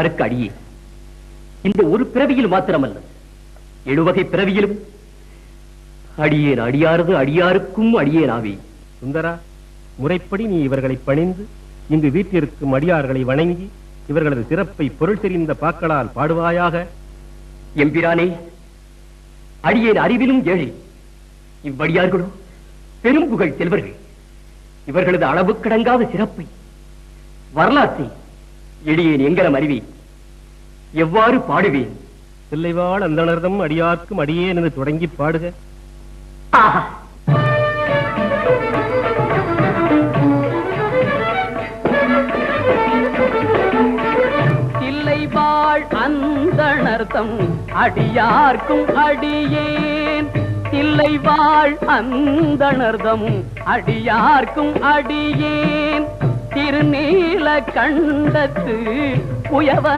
அருக்கு அடியே. இந்த ஒரு பிறவியில் மாத்திரமல்ல. எழுவகை பிறவியிலும். அடியேன் அடியாரது அடியாருக்கும் அடியேனாவே சுந்தரா முறைப்படி நீ இவர்களை பணிந்து இங்கு வீட்டிற்கும் அடியார்களை வணங்கி இவர்களது சிறப்பை பொருள் தெரிந்த பாக்களால் பாடுவாயாக. எம்பிரானே அடியேன் அறிவிலும் ஏழை. இவ்வடியார்களோ பெரும் புகழ் செல்வர்கள். இவர்களது அளவு கடங்காத சிறப்பை வரலாற்றை எளியேன் எங்கனம் அறிவேன் எவ்வாறு பாடுவேன்? தில்லைவாழ் அந்தணர்தம் அடியார்க்கும் அடியேன் என்று தொடங்கி பாடுக. ஆஹா! தில்லை வாழ் அந்தணர்த்தம் அடியார்க்கும் அடியேன். தில்லை வாழ் அந்தணர்தம் அடியார்க்கும் அடியேன். திருநீல கண்டத்து புயவ